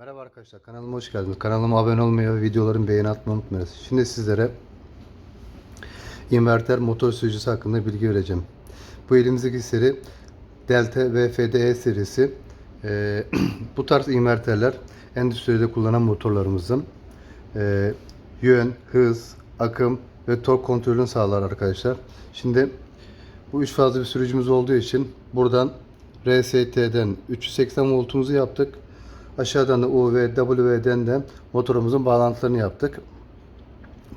Merhaba arkadaşlar kanalıma hoş geldiniz. Kanalıma abone olmayı ve videoların beğeni atmayı unutmayınız. Şimdi sizlere inverter motor sürücüsü hakkında bilgi vereceğim. Bu elimizdeki seri Delta ve FDE serisi. Ee, bu tarz inverterler endüstride kullanılan motorlarımızın e, yön, hız, akım ve tork kontrolünü sağlar arkadaşlar. Şimdi bu üç fazlı bir sürücümüz olduğu için buradan RST'den 380 voltumuzu yaptık. Aşağıdan da UV, WV'den de motorumuzun bağlantılarını yaptık.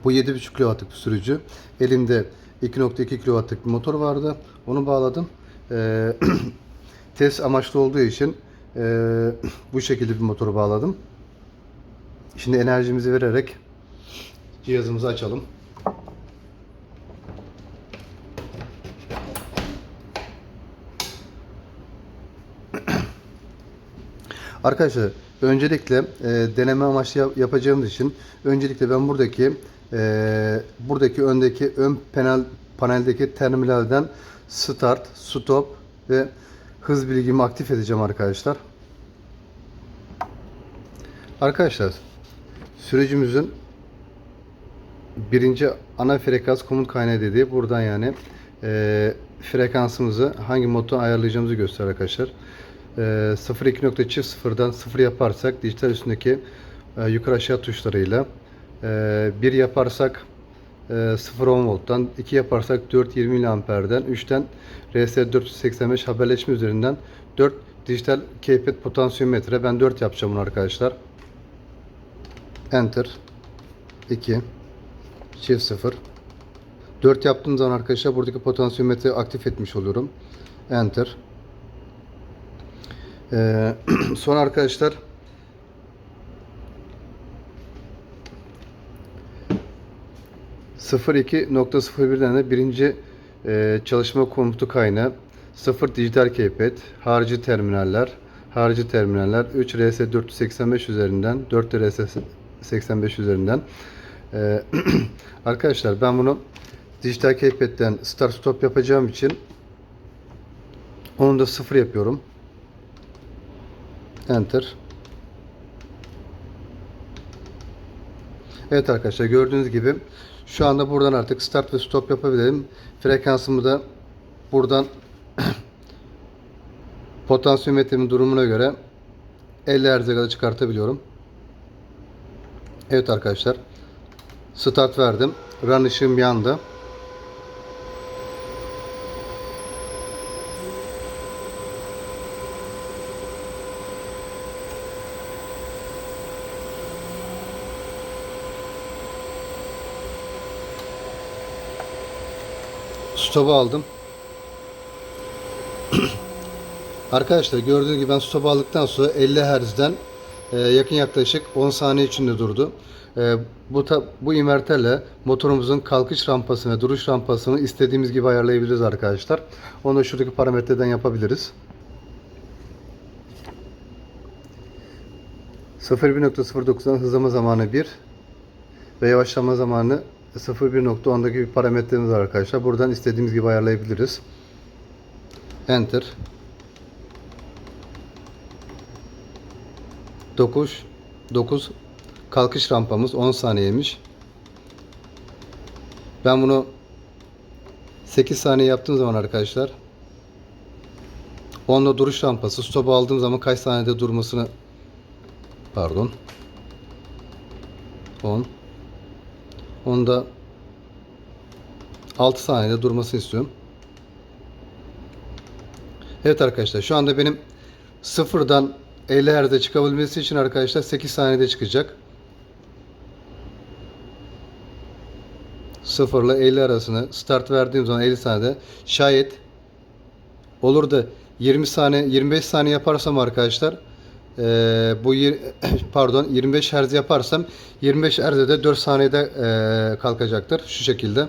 Bu 7.5 kW'lık bir sürücü. Elimde 2.2 kW'lık bir motor vardı. Onu bağladım. Ee, test amaçlı olduğu için ee, bu şekilde bir motoru bağladım. Şimdi enerjimizi vererek cihazımızı açalım. Arkadaşlar öncelikle e, deneme amaçlı yap- yapacağımız için öncelikle ben buradaki e, buradaki öndeki ön panel paneldeki terminalden start, stop ve hız bilgimi aktif edeceğim arkadaşlar. Arkadaşlar sürecimizin birinci ana frekans komut kaynağı dediği buradan yani e, frekansımızı hangi modda ayarlayacağımızı gösterir arkadaşlar. E, 02.0'dan 0 yaparsak dijital üstündeki e, yukarı aşağı tuşlarıyla e, 1 yaparsak e, 0.10 volttan 2 yaparsak 4.20 amperden 3'ten RS485 haberleşme üzerinden 4 dijital keypad potansiyometre ben 4 yapacağım bunu arkadaşlar. Enter 2 çift 0 4 yaptığım zaman arkadaşlar buradaki potansiyometreyi aktif etmiş oluyorum. Enter. Ee, sonra arkadaşlar .01'den de birinci e, çalışma komutu kaynağı 0 dijital keypad, harici terminaller, harici terminaller 3 RS485 üzerinden 4 RS85 üzerinden ee, arkadaşlar ben bunu dijital keypad'den start stop yapacağım için onu da sıfır yapıyorum. Enter. Evet arkadaşlar gördüğünüz gibi şu anda buradan artık start ve stop yapabilirim. Frekansımı da buradan potansiyometremin durumuna göre 50 Hz'e kadar çıkartabiliyorum. Evet arkadaşlar. Start verdim. Run ışığım yandı. Stop'u aldım. Arkadaşlar gördüğünüz gibi ben stop'u aldıktan sonra 50 Hz'den e, yakın yaklaşık 10 saniye içinde durdu. E, bu bu inverterle motorumuzun kalkış rampasını duruş rampasını istediğimiz gibi ayarlayabiliriz arkadaşlar. Onu da şuradaki parametreden yapabiliriz. 0.1.09'dan hızlama zamanı 1 ve yavaşlama zamanı 0.1.10'daki bir parametremiz var arkadaşlar. Buradan istediğimiz gibi ayarlayabiliriz. Enter. 9 9 kalkış rampamız 10 saniyeymiş. Ben bunu 8 saniye yaptığım zaman arkadaşlar 10'da duruş rampası stop'u aldığım zaman kaç saniyede durmasını pardon 10 Onda 6 saniyede durmasını istiyorum. Evet arkadaşlar şu anda benim sıfırdan 50 Hz'e çıkabilmesi için arkadaşlar 8 saniyede çıkacak. 0 ile 50 arasını start verdiğim zaman 50 saniyede şayet olur da 20 saniye 25 saniye yaparsam arkadaşlar ee, bu pardon 25 Hz yaparsam 25 Hz'de 4 saniyede ee, kalkacaktır şu şekilde.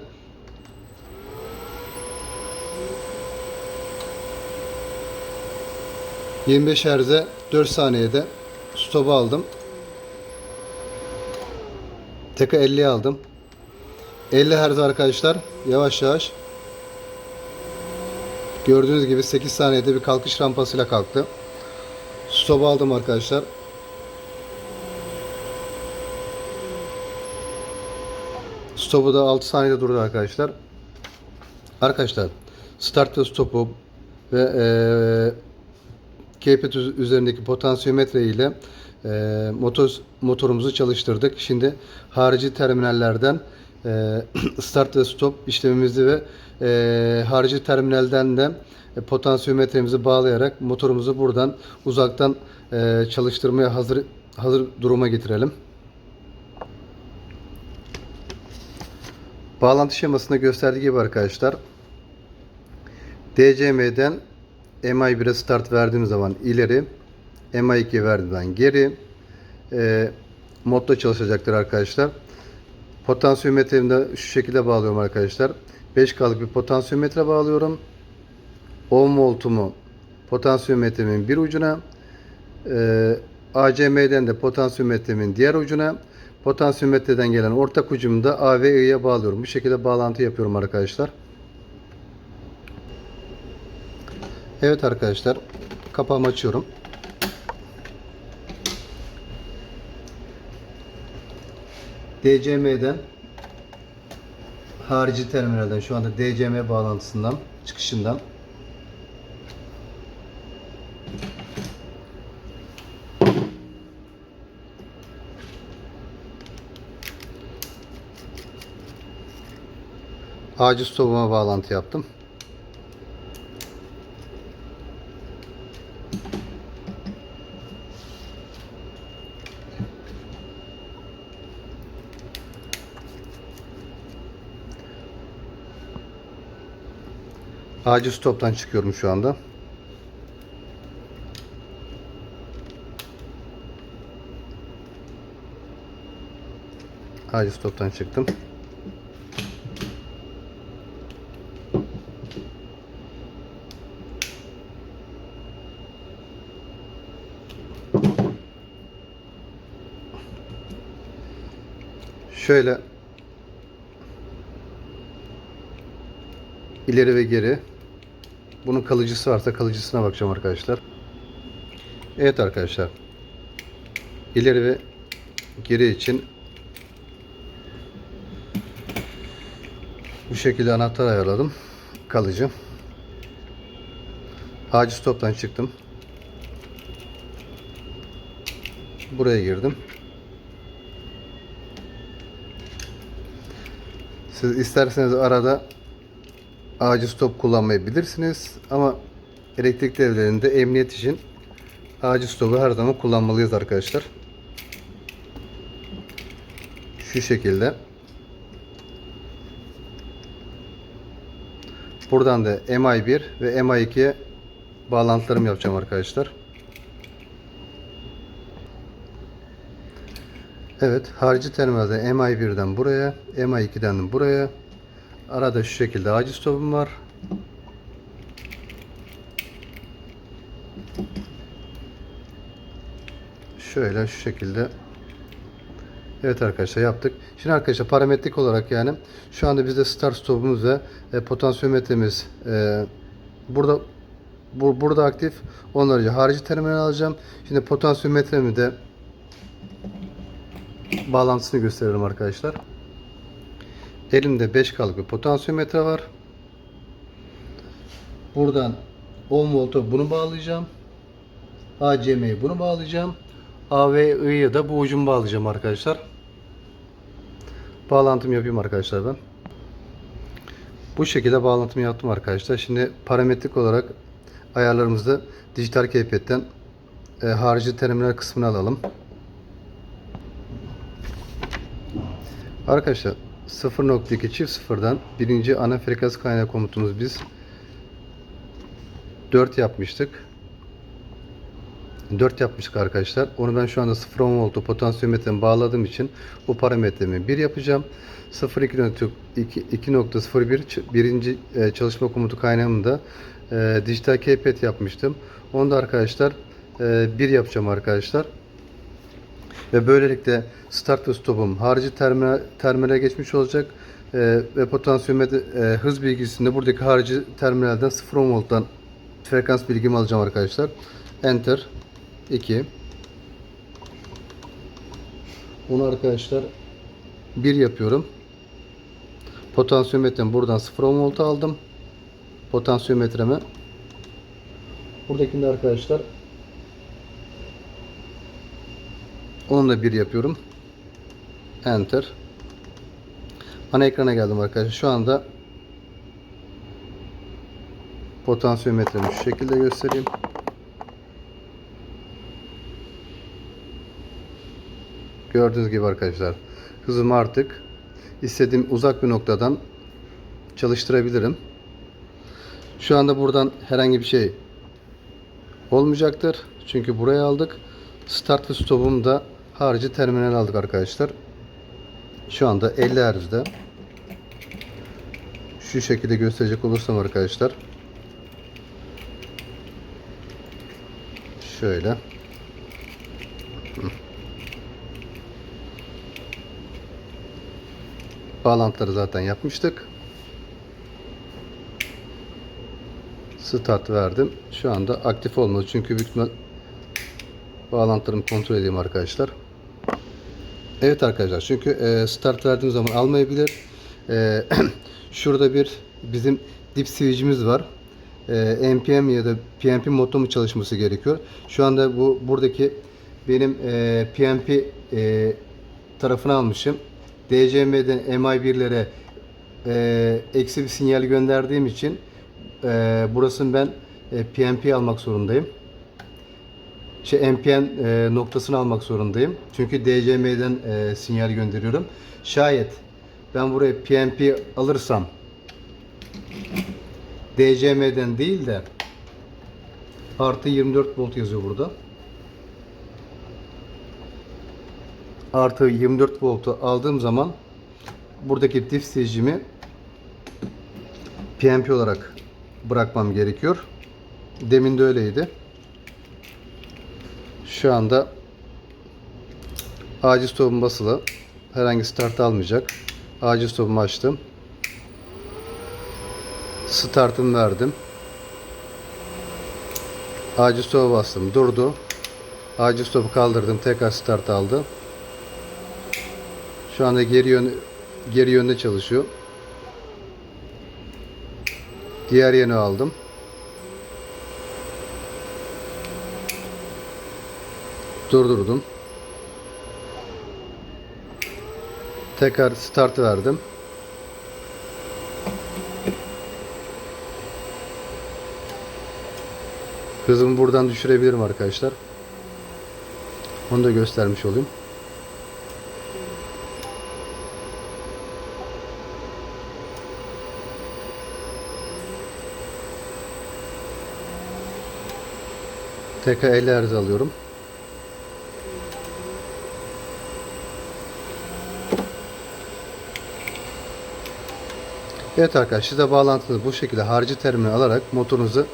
...25 Hz'e 4 saniyede stop'u aldım. Tekrar 50'ye aldım. 50 Hz arkadaşlar yavaş yavaş gördüğünüz gibi 8 saniyede bir kalkış rampasıyla kalktı. Stop'u aldım arkadaşlar. Stop'u da 6 saniyede durdu arkadaşlar. Arkadaşlar start ve stopu ve e, ee, üzerindeki potansiyometre ile e, motor, motorumuzu çalıştırdık. Şimdi harici terminallerden e, start ve stop işlemimizi ve e, harici terminalden de potansiyometremizi bağlayarak motorumuzu buradan uzaktan eee, çalıştırmaya hazır hazır duruma getirelim. Bağlantı şemasında gösterdiği gibi arkadaşlar DCM'den MI1'e start verdiğim zaman ileri MI2'ye verdiğim zaman geri e, modda çalışacaktır arkadaşlar. Potansiyometremi de şu şekilde bağlıyorum arkadaşlar. 5K'lık bir potansiyometre bağlıyorum. 10 voltumu potansiyometremin bir ucuna e, ACM'den de potansiyometremin diğer ucuna potansiyometreden gelen ortak ucumu da A bağlıyorum. Bu şekilde bağlantı yapıyorum arkadaşlar. Evet arkadaşlar kapağımı açıyorum. DCM'den harici terminalden şu anda DCM bağlantısından çıkışından Ağacı stopuma bağlantı yaptım. Ağacı stoptan çıkıyorum şu anda. Ağacı stoptan çıktım. Şöyle ileri ve geri. Bunun kalıcısı varsa kalıcısına bakacağım arkadaşlar. Evet arkadaşlar. İleri ve geri için bu şekilde anahtar ayarladım. Kalıcı. Ağacı stoptan çıktım. Buraya girdim. Siz isterseniz arada ağacı stop kullanmayabilirsiniz ama elektrik devrelerinde emniyet için ağacı stopu her zaman kullanmalıyız arkadaşlar. Şu şekilde. Buradan da MI1 ve MI2'ye bağlantılarımı yapacağım arkadaşlar. Evet, harici terminalde MI1'den buraya, MI2'den buraya. Arada şu şekilde ağacı stopum var. Şöyle şu şekilde. Evet arkadaşlar yaptık. Şimdi arkadaşlar parametrik olarak yani şu anda bizde start stopumuz ve e, potansiyometremiz e, burada bu, burada aktif. Onları harici terminal alacağım. Şimdi potansiyometremi de bağlantısını gösteririm arkadaşlar. Elimde 5K'lık bir potansiyometre var. Buradan 10 volta bunu bağlayacağım. ACM'yi bunu bağlayacağım. A ve I'ye da bu ucumu bağlayacağım arkadaşlar. Bağlantımı yapayım arkadaşlar ben. Bu şekilde bağlantımı yaptım arkadaşlar. Şimdi parametrik olarak ayarlarımızda dijital keypad'den e, harici terminal kısmını alalım. Arkadaşlar 0.2 çift sıfırdan birinci ana frekans kaynağı komutumuz biz 4 yapmıştık. 4 yapmıştık arkadaşlar. Onu ben şu anda 0.10 voltu potansiyometremi bağladığım için bu parametremi 1 yapacağım. 0.2.01 birinci e, çalışma komutu kaynağımda e, dijital keypad yapmıştım. Onu da arkadaşlar e, 1 yapacağım arkadaşlar. Ve böylelikle start ve stopum harici terminal, terminale geçmiş olacak. Ee, ve potansiyometre e, hız bilgisinde buradaki harici terminalden 0 volttan frekans bilgimi alacağım arkadaşlar. Enter 2 Bunu arkadaşlar 1 yapıyorum. Potansiyometremi buradan 0.10 volt aldım. Potansiyometremi. Buradakinde arkadaşlar onu bir yapıyorum. Enter. Ana ekrana geldim arkadaşlar. Şu anda potansiyometremi şu şekilde göstereyim. Gördüğünüz gibi arkadaşlar hızımı artık istediğim uzak bir noktadan çalıştırabilirim. Şu anda buradan herhangi bir şey olmayacaktır. Çünkü buraya aldık. Start ve stop'umu da harici terminal aldık arkadaşlar. Şu anda 50 Hz'de. Şu şekilde gösterecek olursam arkadaşlar. Şöyle. Bağlantıları zaten yapmıştık. Start verdim. Şu anda aktif olmadı. Çünkü büyük bağlantılarımı kontrol edeyim arkadaşlar. Evet arkadaşlar. Çünkü e, start verdiğim zaman almayabilir. E, şurada bir bizim dip switch'imiz var. E, NPM ya da PNP modda mı çalışması gerekiyor? Şu anda bu buradaki benim e, PNP e, tarafını almışım. DCM'den MI1'lere e, eksi bir sinyal gönderdiğim için e, burasını ben e, PNP almak zorundayım. Şey NPN e, noktasını almak zorundayım. Çünkü DCM'den e, sinyal gönderiyorum. Şayet ben buraya PNP alırsam DCM'den değil de artı 24 volt yazıyor burada. Artı 24 voltu aldığım zaman buradaki stagimi PNP olarak bırakmam gerekiyor. Demin de öyleydi. Şu anda acil stopum basılı. Herhangi start almayacak. Acil stopumu açtım. Startımı verdim. Acil stopa bastım. Durdu. Acil stopu kaldırdım. Tekrar start aldı. Şu anda geri yön geri yönde çalışıyor. Diğer yönü aldım. Durdurdum. Tekrar start verdim. Hızımı buradan düşürebilirim arkadaşlar. Onu da göstermiş olayım. Tekrar 50 Hz alıyorum. Evet arkadaşlar siz de bağlantınızı bu şekilde harici terminal alarak motorunuzu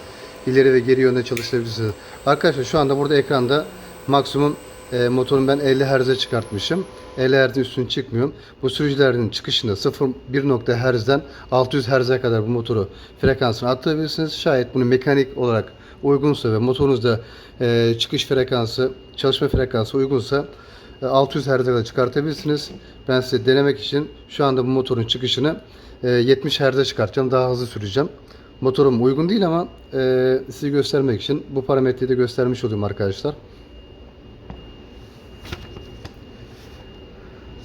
ileri ve geri yönde çalıştırabilirsiniz. Arkadaşlar şu anda burada ekranda maksimum e, motorun ben 50 Hz'e çıkartmışım. 50 Hz'in üstüne çıkmıyorum. Bu sürücülerin çıkışında 0.1 Hz'den 600 Hz'e kadar bu motoru frekansını arttırabilirsiniz. Şayet bunu mekanik olarak uygunsa ve motorunuzda e, çıkış frekansı, çalışma frekansı uygunsa e, 600 Hz'e kadar çıkartabilirsiniz. Ben size denemek için şu anda bu motorun çıkışını e, 70 Hz'e çıkartacağım. Daha hızlı süreceğim. Motorum uygun değil ama e, size göstermek için bu parametreyi de göstermiş olayım arkadaşlar.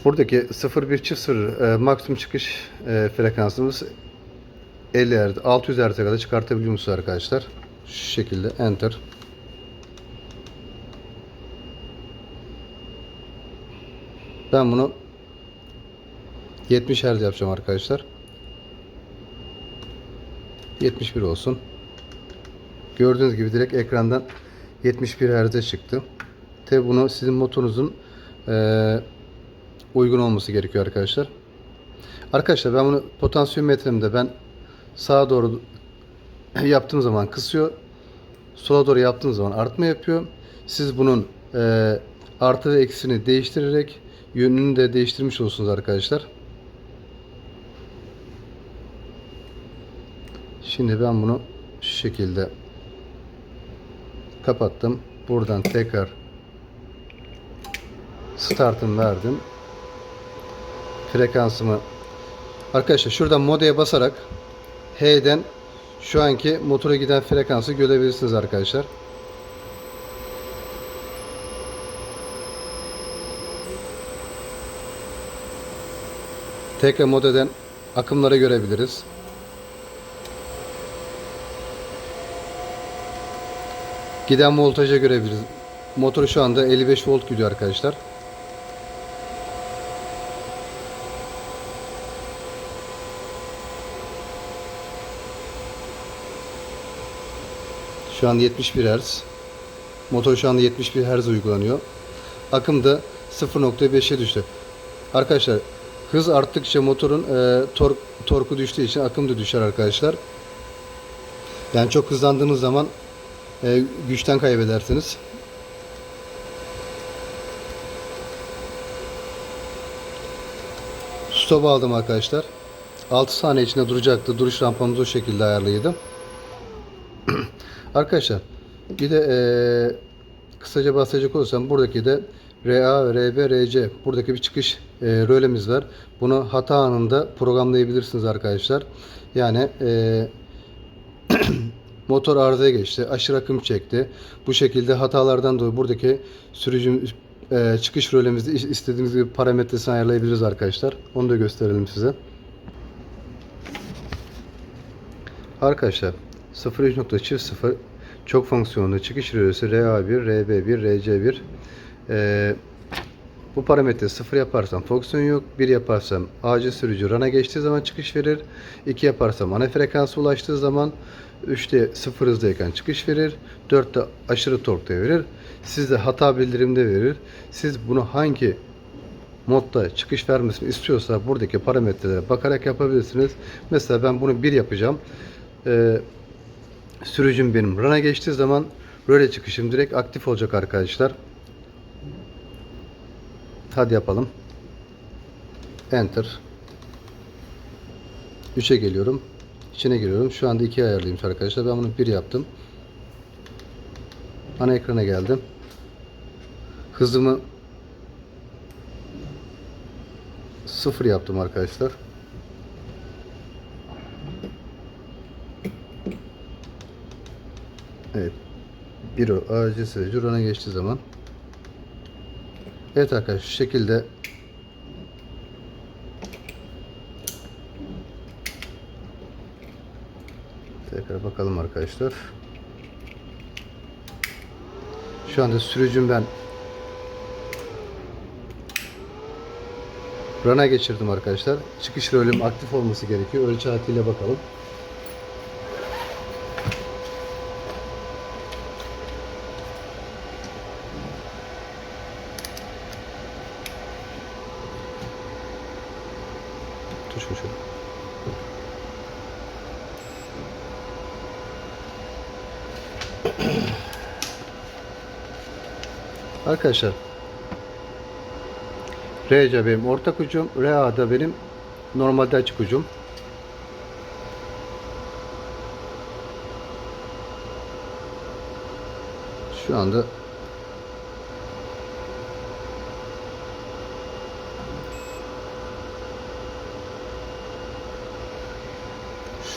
Buradaki 01.0 e, maksimum çıkış e, frekansımız 50 Hz, 600 Hz'e kadar çıkartabiliyor musunuz arkadaşlar? Şu şekilde enter. Ben bunu 70 Hz yapacağım arkadaşlar. 71 olsun. Gördüğünüz gibi direkt ekrandan 71 Hz'e çıktı. Tabi bunu sizin motorunuzun e, uygun olması gerekiyor arkadaşlar. Arkadaşlar ben bunu potansiyometremde ben sağa doğru yaptığım zaman kısıyor. Sola doğru yaptığım zaman artma yapıyor. Siz bunun e, artı ve eksini değiştirerek yönünü de değiştirmiş olursunuz arkadaşlar. Şimdi ben bunu şu şekilde kapattım. Buradan tekrar startımı verdim. Frekansımı Arkadaşlar şuradan modeye basarak H'den şu anki motora giden frekansı görebilirsiniz arkadaşlar. Tekrar modeden akımları görebiliriz. Giden voltaja görebiliriz. Motor şu anda 55 volt gidiyor arkadaşlar. Şu an 71 Hz. Motor şu anda 71 Hz uygulanıyor. Akım da 0.5'e düştü. Arkadaşlar hız arttıkça motorun e, tork, torku düştüğü için akım da düşer arkadaşlar. Yani çok hızlandığınız zaman e, güçten kaybedersiniz. Stop aldım arkadaşlar. 6 saniye içinde duracaktı. Duruş rampamızı o şekilde ayarlıydım. arkadaşlar bir de e, kısaca bahsedecek olursam buradaki de RA, RB, RC buradaki bir çıkış e, rölemiz var. Bunu hata anında programlayabilirsiniz arkadaşlar. Yani e, motor arızaya geçti, aşırı akım çekti. Bu şekilde hatalardan dolayı buradaki sürücü e, çıkış rölemizde is- istediğiniz gibi parametresini ayarlayabiliriz arkadaşlar. Onu da gösterelim size. Arkadaşlar 03.0 çok fonksiyonlu çıkış rölesi RA1, RB1, RC1 ee, bu parametre 0 yaparsam fonksiyon yok. 1 yaparsam acil sürücü rana geçtiği zaman çıkış verir. 2 yaparsam ana frekansa ulaştığı zaman 3'te 0 hızdayken çıkış verir. 4'te aşırı torkta verir. Sizde hata bildirimde verir. Siz bunu hangi modda çıkış vermesini istiyorsa buradaki parametrelere bakarak yapabilirsiniz. Mesela ben bunu 1 yapacağım. Ee, sürücüm benim rana geçtiği zaman röle çıkışım direkt aktif olacak arkadaşlar. Hadi yapalım. Enter. 3'e geliyorum. İçine giriyorum. Şu anda 2'ye ayarlıyım arkadaşlar. Ben bunu 1 yaptım. Ana ekrana geldim. Hızımı 0 yaptım arkadaşlar. Evet. Bir o acil sürücü rana geçtiği zaman Evet arkadaşlar şu şekilde tekrar bakalım arkadaşlar. Şu anda sürücüm ben Rana geçirdim arkadaşlar. Çıkış rolüm aktif olması gerekiyor. Ölçü saatiyle bakalım. Arkadaşlar RC benim ortak ucum, RA da benim normalde açık ucum. Şu anda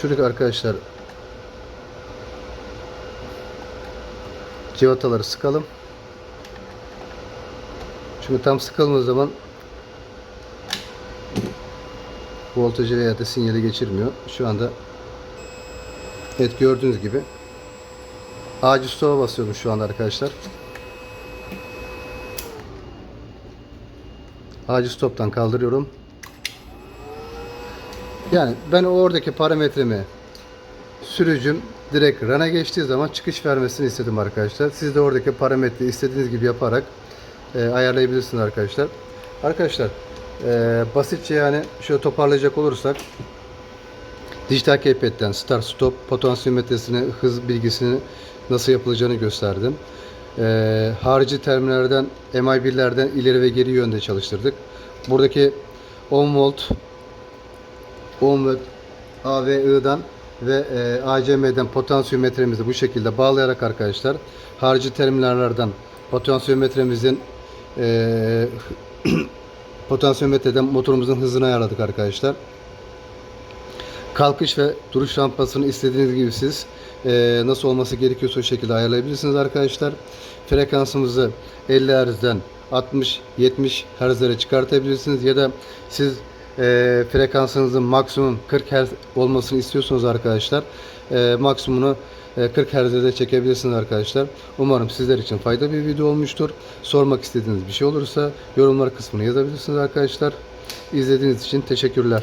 Şuradaki arkadaşlar civataları sıkalım. Çünkü tam sıkıldığı zaman voltajı veya da sinyali geçirmiyor. Şu anda evet gördüğünüz gibi acil stop'a basıyorum şu anda arkadaşlar. Acil stop'tan kaldırıyorum. Yani ben oradaki parametremi sürücüm direkt rana geçtiği zaman çıkış vermesini istedim arkadaşlar. Siz de oradaki parametre istediğiniz gibi yaparak e, ayarlayabilirsiniz arkadaşlar. Arkadaşlar e, basitçe yani şöyle toparlayacak olursak dijital keypad'den start stop potansiyometresini hız bilgisini nasıl yapılacağını gösterdim. E, harici terminallerden MI1'lerden ileri ve geri yönde çalıştırdık. Buradaki 10 volt 10 volt A ve I'dan ve e, ACM'den potansiyometremizi bu şekilde bağlayarak arkadaşlar harici terminallerden potansiyometremizin e, potansiyometreden motorumuzun hızını ayarladık arkadaşlar. kalkış ve duruş rampasını istediğiniz gibi siz e, nasıl olması gerekiyorsa o şekilde ayarlayabilirsiniz arkadaşlar. Frekansımızı 50 Hz'den 60-70 Hz'lere çıkartabilirsiniz ya da siz e, frekansınızın maksimum 40 Hz olmasını istiyorsunuz arkadaşlar. E, maksimumunu 40 Hz'e de çekebilirsiniz arkadaşlar. Umarım sizler için faydalı bir video olmuştur. Sormak istediğiniz bir şey olursa yorumlar kısmına yazabilirsiniz arkadaşlar. İzlediğiniz için teşekkürler.